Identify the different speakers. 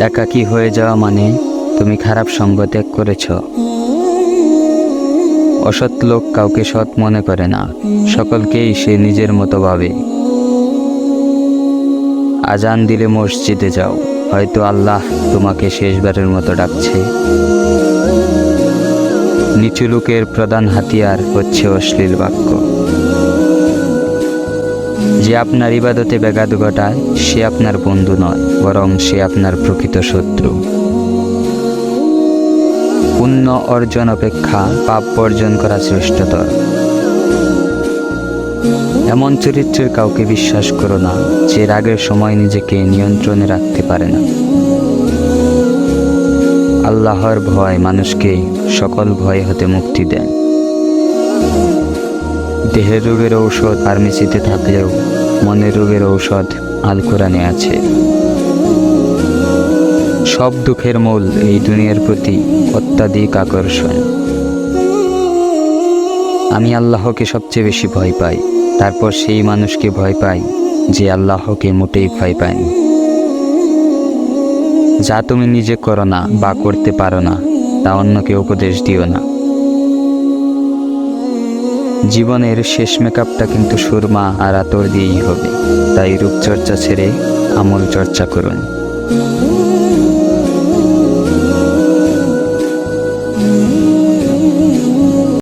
Speaker 1: একাকী হয়ে যাওয়া মানে তুমি খারাপ সঙ্গ ত্যাগ করেছ। অসৎ লোক কাউকে সৎ মনে করে না। সকলকেই সে নিজের মতো ভাবে। আজান দিলে মসজিদে যাও। হয়তো আল্লাহ তোমাকে শেষবারের মতো ডাকছে। নিচু লোকের প্রধান হাতিয়ার হচ্ছে অশ্লীল বাক্য। যে আপনার ইবাদতে ব্যাঘাত ঘটায়, সে আপনার বন্ধু নয়, বরং সে আপনার প্রকৃত শত্রু। পুণ্য অর্জন অপেক্ষা পাপ অর্জন করা শ্রেষ্ঠতর। এমন চরিত্রের কাউকে বিশ্বাস করো না, যে রাগের সময় নিজেকে নিয়ন্ত্রণে রাখতে পারে না। আল্লাহর ভয় মানুষকে সকল ভয় হতে মুক্তি দেয়। দেহের রোগের ঔষধ ফার্মেসিতে থাকলেও মনের রোগের ঔষধ আল কোরআনে আছে। সব দুঃখের মূল এই দুনিয়ার প্রতি অত্যাধিক আকর্ষণ। আমি আল্লাহকে সবচেয়ে বেশি ভয় পাই, তারপর সেই মানুষকে ভয় পাই যে আল্লাহকে মোটেই ভয় পায়নি যা তুমি নিজে করো না বা করতে পারো না, তা অন্যকে উপদেশ দিও না। জীবনের শেষ মেকআপটা কিন্তু সুরমা আর আতর দিয়েই হবে। তাই রূপচর্চা ছেড়ে আমল চর্চা করুন।